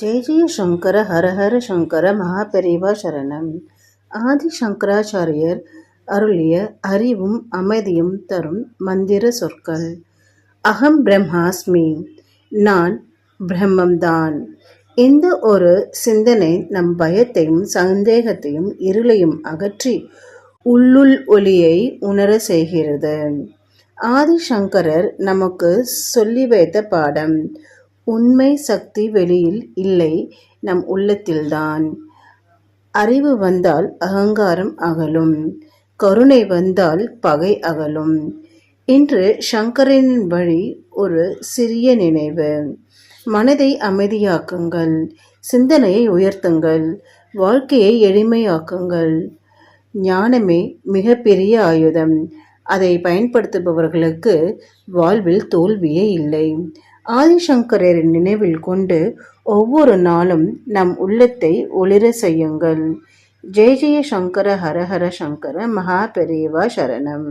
ஜெய ஜெய சங்கர ஹரஹர சங்கர மகாபெரிவா சரணம் ஆதி சங்கராச்சாரியர் அருளிய அறிவும் அமைதியும் தரும் மந்திர சொற்கள். அகம் பிரம்மாஸ்மி நான் பிரம்மம்தான். இந்த ஒரு சிந்தனை நம் பயத்தையும் சந்தேகத்தையும் இருளையும் அகற்றி உள்ளுள் ஒளியை உணர செய்கிறது. ஆதிசங்கரர் நமக்கு சொல்லி வைத்த பாடம் உண்மை சக்தி வெளியில் இல்லை நம் உள்ளத்தில்தான். அறிவு வந்தால் அகங்காரம் அகலும் கருணை வந்தால் பகை அகலும். இன்று சங்கரின் வழி ஒரு சிறிய நினைவு. மனதை அமைதியாக்குங்கள் சிந்தனையை உயர்த்துங்கள் வாழ்க்கையை எளிமையாக்குங்கள். ஞானமே மிகப்பெரிய ஆயுதம். அதை பயன்படுத்துபவர்களுக்கு வாழ்வில் தோல்வியே இல்லை. ஆதிசங்கரரின் நினைவில் கொண்டு ஒவ்வொரு நாளும் நம் உள்ளத்தை ஒளிர செய்யுங்கள். ஜெய ஜெய சங்கர ஹர ஹர சங்கர மகா பெரியவா சரணம்.